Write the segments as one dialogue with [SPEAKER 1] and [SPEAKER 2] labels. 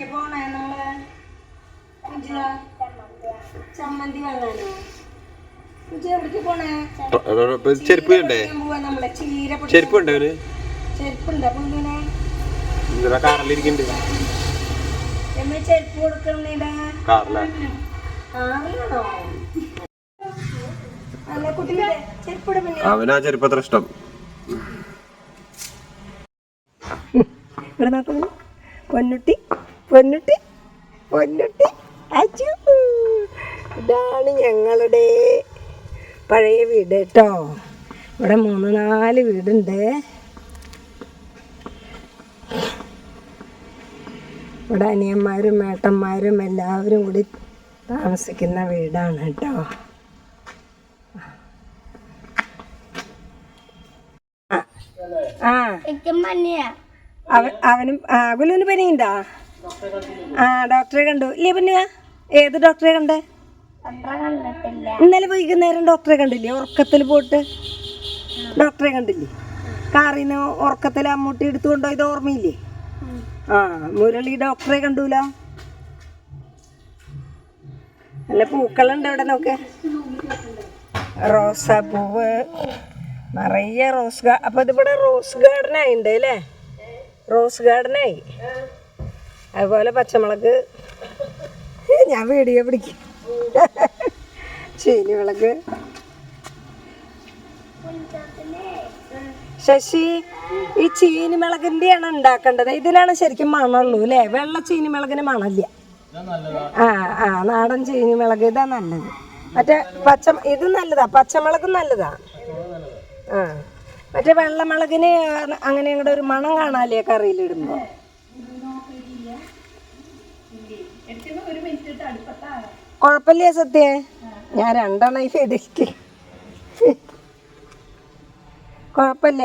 [SPEAKER 1] എവിടേക്ക് പോണേ നമ്മൾ? ചമ്മന്തി വാങ്ങാനോ? എവിടേക്ക് പോണേ?
[SPEAKER 2] ചെരുപ്പ്
[SPEAKER 1] നമ്മളെ. ചീര ചെരുപ്പുണ്ടോ
[SPEAKER 2] എന്താ കാറിലിരിക്കണ്ട്
[SPEAKER 1] എമ്മ ചെരുപ്പ് കൊടുക്കണേടാ
[SPEAKER 2] കാറിലാ.
[SPEAKER 1] ആറിലാണോ അല്ല കുട്ടിയുടെ ചെരുപ്പിട
[SPEAKER 2] അവനാ ചെരുപ്പ് അത്ര ഇഷ്ടം.
[SPEAKER 1] ഇവിടെ നോക്കുന്നു പൊന്നുട്ടി. പൊന്നുട്ടി പൊന്നുട്ടി അച്ചു ഇതാണ് ഞങ്ങളുടെ പഴയ വീട് കേട്ടോ. ഇവിടെ മൂന്ന് നാല് വീടുണ്ട്. ഇവിടെ അനിയന്മാരും മേട്ടന്മാരും എല്ലാവരും കൂടി താമസിക്കുന്ന വീടാണ് കേട്ടോ. ആ അവനും അകുലുവിന് പനിയുണ്ടോ? ആ ഡോക്ടറെ കണ്ടു. ഇല്ലേ പിന്നെ? ഏത് ഡോക്ടറെ കണ്ടേ? ഇന്നലെ വൈകുന്നേരം ഡോക്ടറെ കണ്ടില്ലേ? ഉറക്കത്തിൽ പോയിട്ട്. ഡോക്ടറെ കണ്ടില്ലേ? കാറിന് ഉറക്കത്തിൽ അമ്മൂട്ടി എടുത്തുകൊണ്ടോ ഇത് ഓർമ്മയില്ലേ? ആ മുരളി ഡോക്ടറെ കണ്ടൂല? നല്ല പൂക്കളുണ്ട് ഇവിടെ നോക്ക്. റോസാപ്പൂവ് നിറയെ റോസ് ഗാ അപ്പൊ ഇതിവിടെ റോസ് ഗാർഡൻ ഉണ്ട് അല്ലേ? റോസ് ഗാർഡനായി. അതുപോലെ പച്ചമുളക്. ഞാൻ വീഡിയോ പിടിക്കും. ചീനി വിളക് ശശി ഈ ചീനി മിളകിന്റെയാണ് ഉണ്ടാക്കേണ്ടത്. ഇതിനാണ് ശരിക്കും മണമുള്ളൂ അല്ലേ? വെള്ള ചീനി മിളകിന് മണമില്ല. ആ ആ നാടൻ ചീനി മിളക് ഇതാ നല്ലത്. മറ്റേ പച്ച ഇത് നല്ലതാ. പച്ചമുളക് നല്ലതാ. ആ. മറ്റേ വെള്ളമുളകിന് അങ്ങനെ അങ്ങോട്ട് ഒരു മണം കാണാല്ലേ കറിയിലിടുമ്പോ? കുഴപ്പമില്ല സത്യ. ഞാൻ രണ്ടെണ്ണം ഈ ഫെഡിക്ക് കുഴപ്പമില്ല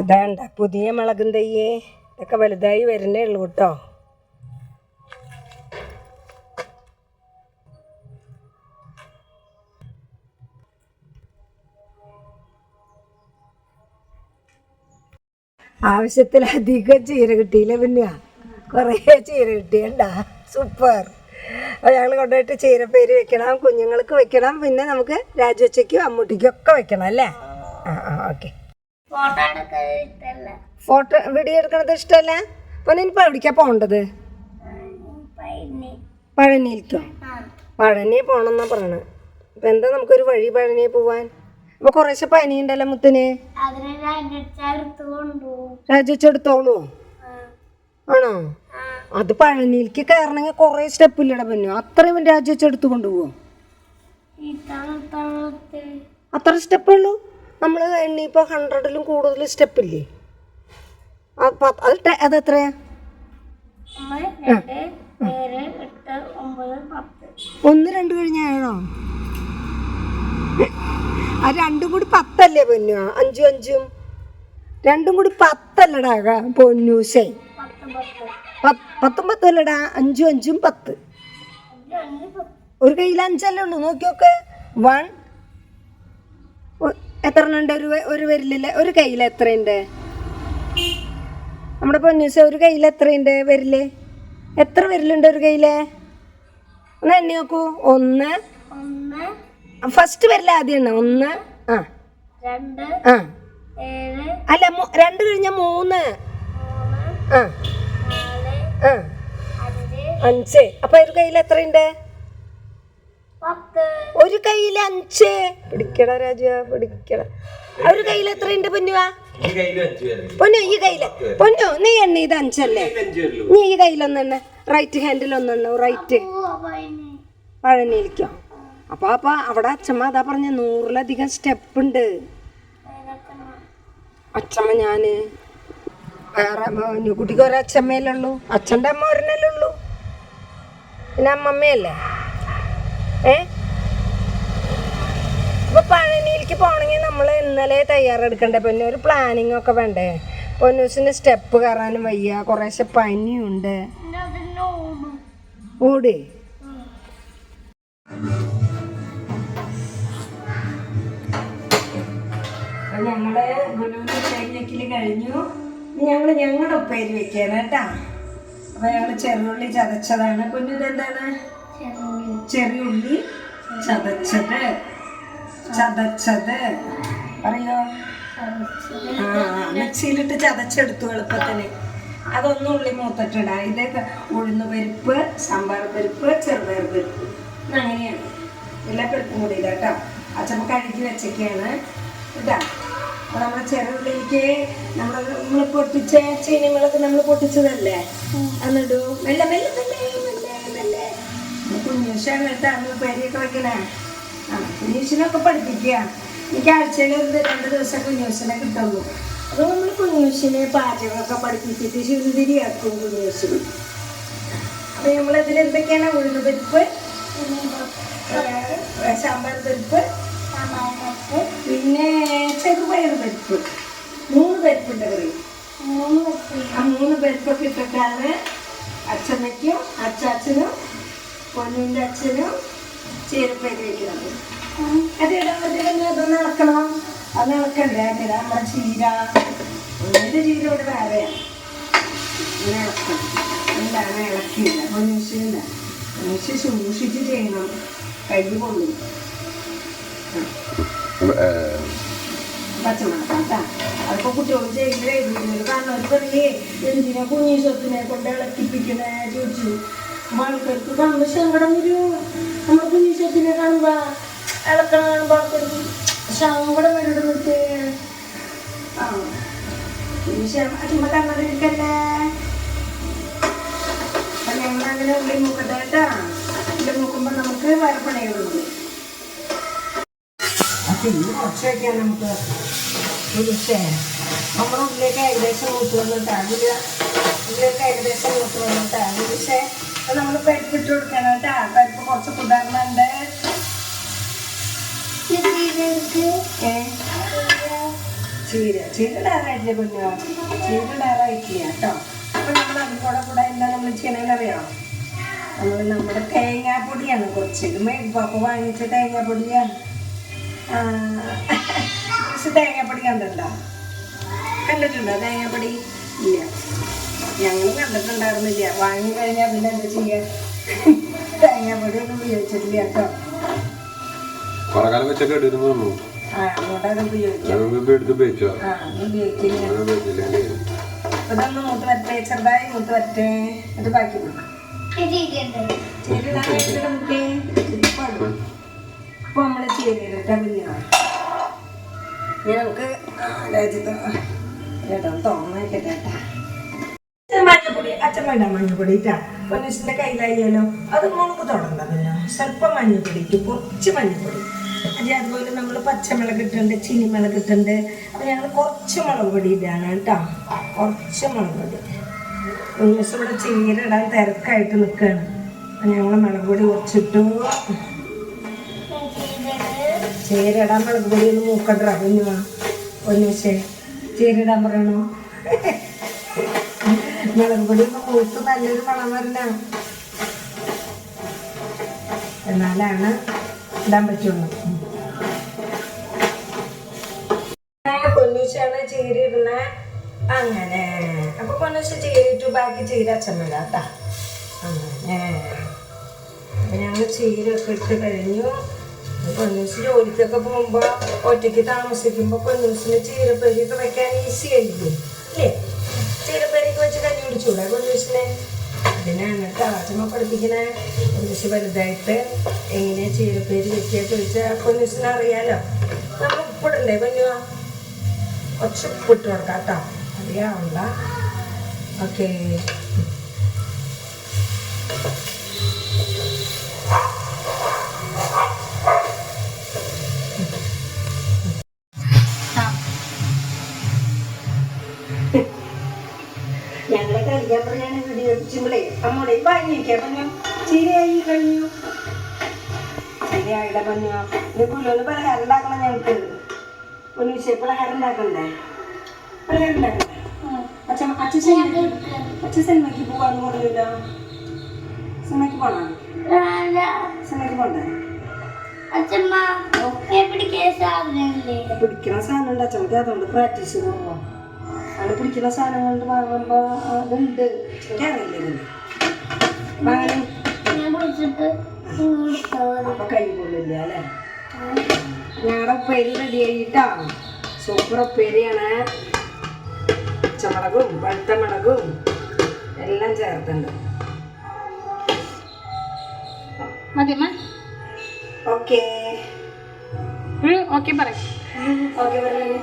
[SPEAKER 1] ഇതാണ്ട പുതിയ മുളകും തയ്യേ. ഇതൊക്കെ വലുതായി വരുന്നേ ഉള്ളൂ കേട്ടോ. ആവശ്യത്തിലധികം ചീര കിട്ടിയില്ല പിന്നെ. കുറേ ചീര കിട്ടിയണ്ട. സൂപ്പർ അപ്പോൾ ഞങ്ങൾ കൊണ്ടുപോയിട്ട് ചീരപ്പേര് വെക്കണം കുഞ്ഞുങ്ങൾക്ക് വെക്കണം പിന്നെ നമുക്ക് രാജുവച്ചയ്ക്കും അമ്മൂട്ടിക്കും ഒക്കെ വെക്കണം അല്ലേ? ആ ആ ഓക്കെ. ഫോട്ടോ വീഡിയോ എടുക്കണത് ഇഷ്ടമല്ല അപ്പോൾ ഇനിയിപ്പോൾ എവിടേക്കാ പോകേണ്ടത്? പഴനിയിലേക്കോ? പഴനി പോകണമെന്നാ പറയണത് അപ്പം എന്താ നമുക്കൊരു വഴി പഴനി പോവാൻ? അപ്പോൾ കുറേശ്ശെ പനിയുണ്ടല്ലോ മുത്തിന്. രാജിച്ചെടുത്തോളൂ. ആണോ? അത് പഴനിയിലേക്ക് കയറണമെങ്കിൽ കുറേ സ്റ്റെപ്പ് ഇല്ലട പന്നു. അത്രയും രാജിച്ചെടുത്ത് കൊണ്ടുപോകും. അത്ര സ്റ്റെപ്പ് ഉള്ളൂ? നമ്മൾ എണ്ണിപ്പോൾ ഹൺഡ്രഡിലും കൂടുതൽ സ്റ്റെപ്പ് ഇല്ലേ? അത് അത് എത്രയാ? ഒന്ന് രണ്ട് കഴിഞ്ഞാണോ ആ രണ്ടും കൂടി പത്തല്ലേ പൊന്നു? അഞ്ചും അഞ്ചും. രണ്ടും കൂടി പത്തല്ലടാ പൊന്നു ശൈ പത്തും പത്തല്ലടാ അഞ്ചും അഞ്ചും പത്ത്. ഒരു കയ്യിൽ അഞ്ചല്ലേ ഉള്ളൂ നോക്കി നോക്ക് വൺ എത്ര ഉണ്ട്? ഒരു ഒരു വരില്ലേ ഒരു കയ്യിൽ എത്രയുണ്ട്? നമ്മുടെ പൊന്നൂസ ഒരു കയ്യിൽ എത്രയുണ്ട് വരിൽ? എത്ര വരിലുണ്ട് ഒരു കയ്യിലെ? ഒന്ന് എണ്ണി നോക്കൂ ഒന്ന്. ഫസ്റ്റ് വരില്ല ആദ്യം എണ്ണ ഒന്ന് ആ. ആ. അല്ല രണ്ട് കഴിഞ്ഞ മൂന്ന്. ആ. ആ. അഞ്ച്. അപ്പൊ ഒരു കയ്യിൽ എത്രയുണ്ട്? ഒരു കയ്യിൽ അഞ്ച്. പിടിക്കട രാജ പിടിക്കട. ഒരു കയ്യിൽ എത്രയുണ്ട് പൊന്നുവാ പൊന്നു ഈ കയ്യിൽ പൊന്നു നീ എണ്ണ ഇത് അഞ്ചല്ലേ? നീ ഈ കയ്യിലൊന്നെണ്ണ റൈറ്റ് ഹാൻഡിൽ ഒന്നെണ്ണ റൈറ്റ് പഴനിയിലേക്കോ അപ്പൊ അപ്പൊ അവിടെ അച്ഛമ്മ അതാ പറഞ്ഞ നൂറിലധികം സ്റ്റെപ്പ് ഉണ്ട്. അച്ഛമ്മ ഞാൻ. വേറെ കുട്ടിക്ക് ഒരു അച്ഛമ്മയല്ലേ ഉള്ളൂ അച്ഛന്റെ അമ്മ ഒരെണ്ണല്ലേ ഉള്ളൂ. പിന്നെ അമ്മമ്മയല്ലേ? ഏ? അപ്പൊ പഴനിയിലേക്ക് പോകണമെങ്കിൽ നമ്മൾ ഇന്നലെ തയ്യാറെടുക്കണ്ടേ പിന്നെ? ഒരു പ്ലാനിങ് ഒക്കെ വേണ്ടേ? പൊന്നൂസിന് സ്റ്റെപ്പ് കയറാനും വയ്യ. കുറേശ്ശെ പനിയുണ്ട്. ഓടേ. അപ്പൊ ഞങ്ങൾ ഗുലുവിന്റെ ഉപ്പേരി കഴിഞ്ഞു. ഇനി ഞങ്ങൾ ഞങ്ങളുടെ ഉപ്പേരി വെക്കാണ് കേട്ടാ. അപ്പൊ ഞങ്ങൾ ചെറുള്ളി ചതച്ചതാണ്. കുഞ്ഞു എന്താണ് ചെറിയ ചതച്ചത്. ചതച്ചത്. പറയോ? ആ മിക്സിയിലിട്ട് ചതച്ചെടുത്തു എളുപ്പത്തിന്. അതൊന്നും ഉള്ളി മൂത്തിട്ടിട. ഇത് ഉഴുന്ന് പരിപ്പ് സാമ്പാർ പരിപ്പ് ചെറുപയർ പരിപ്പ്. അങ്ങനെയാണ് എല്ലാ പരിപ്പും കൂടി ഇതാട്ടോ. അച്ഛമ്മ കഴുകി വെച്ചൊക്കെയാണ് ഇതാ. അപ്പൊ നമ്മുടെ ചെറുള്ളിക്ക് നമ്മൾ നമ്മൾ പൊട്ടിച്ച ചീനിമുളക് നമ്മൾ പൊട്ടിച്ചതല്ലേ? എന്നിട്ടു മെല്ലെ മെല്ലെ മെല്ലെ മെല്ലെ മെല്ലെ. കേട്ടോ പേരിയൊക്കെ വെക്കണേ. ആ കുഞ്ഞൂശിനൊക്കെ പഠിപ്പിക്കുക. എനിക്ക് ആഴ്ചയിൽ ഒരു രണ്ട് ദിവസം കുഞ്ഞൂശിനെ കിട്ടുള്ളൂ. അത് നമ്മൾ കുഞ്ഞൂശിനെ പാചകമൊക്കെ പഠിപ്പിച്ചിട്ട് ശുന്തിരിയാക്കും കുഞ്ഞൂശിന് അപ്പൊ നമ്മളതിൽ എന്തൊക്കെയാണ് ഉഴുന്ന് പരിപ്പ് ഏ, സാമ്പാർ പരിപ്പ് പിന്നെ ചെറുപയർ പരിപ്പ്. മൂന്ന് പരിപ്പുണ്ട് കറി. ആ മൂന്ന് പരിപ്പൊക്കെ ഇട്ടിട്ടാണ് അച്ഛമ്മയ്ക്കും അച്ചാച്ചനും പൊന്നിന്റെ അച്ഛനും ചീരപ്പേര് വയ്ക്കുന്നത് അത് ഇടുമ്പോഴത്തേക്കും അതൊന്ന് ഇളക്കണം അത് ഇളക്കണ്ടേ അങ്ങനെ നമ്മുടെ ചീര. എന്റെ ചീര ഇവിടെ വേറെയാണ് ഇങ്ങനെ ഇളക്കണം എന്താണ് ഇളക്കിയില്ല മനുഷ്യല്ല മനുഷ്യ സൂക്ഷിച്ച് ചെയ്യണം. കഴിഞ്ഞു കൊള്ളും പച്ചമുളക് കേട്ടാ അതിപ്പോ കുട്ടിയോട് ചെയ്യുമ്പോഴേ വീഡിയോയിൽ കാരണം ഒരു പറയേ എന്തിനാ കുഞ്ഞി സ്വത്തിനെ കൊണ്ട് ഇളക്കിപ്പിക്കണേ? ചോദിച്ചു. ആൾക്കാർക്ക് കാണുമ്പോ സങ്കടം വരൂ. നമ്മൾ കുഞ്ഞി സ്വത്തിനെ കാണുമ്പോ ഇളക്കണം കാണുമ്പോ ആൾക്കാർക്ക് സങ്കടം വരിടുന്നിട്ട് ആ. അച്ഛമ്മ കണ്ണറിയിക്കല്ലേ അപ്പൊ ഞങ്ങളങ്ങനെ ഉള്ളി മൂക്കട്ടെ കേട്ടാ. ഉള്ളി മൂക്കുമ്പോ നമുക്ക് പണികളുണ്ട്. പിന്നെ കുറച്ച് വയ്ക്കാം നമുക്ക് ഉരുച്ചേ നമ്മുടെ ഉള്ളിലേക്ക് ഏകദേശം മൂത്ത് വന്നിട്ട് ഉള്ളിൽ ഉള്ളിലേക്ക് ഏകദേശം മൂത്ത് വന്നിട്ടാ ഉരുച്ചേ അപ്പൊ നമ്മൾ പരിപ്പ് ഇട്ട് കൊടുക്കണം കേട്ടോ. പരിപ്പ് കുറച്ച് കുതിർന്നുണ്ട്. ചീര. ചീര ഡയറായിട്ടില്ല കുഞ്ഞോ ചീര ഡയറായിട്ടില്ല കേട്ടോ. അപ്പൊ നമ്മൾ അതിൽ കൂടെ കൂടെ എന്താ നമ്മൾ ചെയ്യണമെന്നറിയോ നമ്മൾ നമ്മുടെ തേങ്ങാപ്പൊടിയാണ് കുറച്ച്. മേടിപ്പാപ്പ വാങ്ങിച്ച തേങ്ങാപ്പൊടിയാണ് തേങ്ങാപ്പൊടി കണ്ടിട്ടുണ്ടോ കണ്ടിട്ടുണ്ടോ തേങ്ങാപ്പൊടി ഇല്ല ഞങ്ങൾ കണ്ടിട്ടുണ്ടായിരുന്നില്ല വാങ്ങി കഴിഞ്ഞാൽ പിന്നെ എന്താ ചെയ്യുക തേങ്ങാപ്പൊടി ഒന്നും ഉപയോഗിച്ചിട്ടില്ല കേട്ടോ
[SPEAKER 2] വെച്ചൊക്കെ എടുക്കുന്നു
[SPEAKER 1] ഇതൊന്ന് മൂത്ത് വരട്ടെ ചെറുതായി മൂത്ത് വരട്ടെ എന്നിട്ട് ബാക്കി കൊടുക്കാം ചീരയിലിട്ട പിന്നെ ഞങ്ങൾക്ക് രാജ്യത്ത് ഇടാൻ തോന്നേക്കട്ടെ മഞ്ഞപ്പൊടി അച്ഛൻ വേണ്ട മഞ്ഞപ്പൊടി ഇട്ടാ പൊന്നീസിന്റെ കയ്യിലായാലോ അത് മുളക് തുടങ്ങണ്ട പിന്നെ സ്വല്പം മഞ്ഞപ്പൊടിക്ക് കുറച്ച് മഞ്ഞപ്പൊടി. അതെ അതുപോലെ നമ്മൾ പച്ചമുളക് ഇട്ടുണ്ട് ചീനിമുളക് ഇട്ടുണ്ട് അപ്പൊ ഞങ്ങൾ കുറച്ച് മുളക് പൊടി ഇടാണ് കേട്ടോ കുറച്ച് മുളക് പൊടി. പൊന്നീസ് ഇവിടെ ചീര ഇടാൻ തിരക്കായിട്ട് നിൽക്കുകയാണ് അപ്പൊ ഞങ്ങൾ മുളക് പൊടി കുറച്ചിട്ടു ചീരയിടാൻ മുളക് പൊടി ഒന്ന് മൂക്കണ്ട കുഞ്ഞു പൊന്നീസേ ചേരിടാൻ പറയണോ? മുളക് പൊടി ഒന്ന് മൂത്ത് നല്ലൊരു മണം വരണ എന്നാലാണ് ഇടാൻ പറ്റുള്ളൂ. പൊന്നൂശാണ് ചേരി ഇടുന്നത് അങ്ങനെ. അപ്പൊ പൊന്നൂശ ചേരിട്ടു ബാക്കി ചീര അച്ഛൻ കേട്ടാ അങ്ങനെ. ഞങ്ങൾ ചേരൊക്കെ ഇട്ട് കഴിഞ്ഞു. പൊന്നൂസ് ജോലിക്കൊക്കെ പോകുമ്പോ ഒറ്റയ്ക്ക് താമസിക്കുമ്പോ പൊന്നൂസിന് ചീരപ്പരിയൊക്കെ വെക്കാൻ ഈസി ആയിരിക്കും. അല്ലേ? ചീരപ്പരിക്ക് വെച്ച് കഞ്ഞി കുടിച്ചൂടെ? പൊന്നൂസിനെ അതിനാണ് അച്ഛമ്മ പഠിപ്പിക്കണേ. പൊന്നൂസ് വലുതായിട്ട് എങ്ങനെയാ ചീരപ്പേര് വെക്കുക ചോദിച്ചാൽ പൊന്നൂസിന് അറിയാലോ. നമ്മൾ ഉപ്പിടണ്ടേ പൊന്നുവാ കുറച്ച് ഉപ്പിട്ട് കൊടുക്കാം കേട്ടോ. അറിയാവുള്ള ഓക്കേ. ഞങ്ങളെ കളിക്കാൻ പറഞ്ഞാണ് വീഡിയോ വെച്ചുമ്പളേ അമ്മോടെ വാങ്ങിയിരിക്കാം. പറഞ്ഞു ശരിയായി കഴിഞ്ഞു. ശരിയായിട പറഞ്ഞു. ഇത് പുല്ലോന്ന് പലഹാരം ഉണ്ടാക്കണം ഞങ്ങൾക്ക്. ഒന്ന് വിഷയ പലഹാരം ഉണ്ടാക്കണ്ടേ? പലഹാരം ഉണ്ടാക്കണ്ടേ? അച്ഛൻ അച്ഛൻ അച്ഛൻ സിനിമയ്ക്ക് പോകാന്ന് പറഞ്ഞില്ല. സിനിമയ്ക്ക് പോണോ? സിനിമയ്ക്ക് പോണ്ടേ? പിടിക്കുന്ന സാധനം ഉണ്ട് അച്ഛനക്ക് അതുകൊണ്ട് പ്രാക്ടീസ് കുറവാ അങ്ങനെ പിടിക്കുന്ന സാധനം കൊണ്ട് വാങ്ങുമ്പോ അതുണ്ട് എനിക്കറിയില്ല ഇതിന് അപ്പൊ കൈ കൊള്ളില്ല അല്ലേ? ഞങ്ങളുടെ ഉപ്പേരി റെഡി ആയിട്ടാ. സൂപ്പർ ഉപ്പേരിയാണ്. പച്ചമുളകും പഴുത്ത മുളകും എല്ലാം ചേർത്തുണ്ട്
[SPEAKER 3] ഓക്കെ
[SPEAKER 1] ഓക്കേ
[SPEAKER 3] ഓക്കെ പറയാം.
[SPEAKER 1] ഓക്കെ പറഞ്ഞു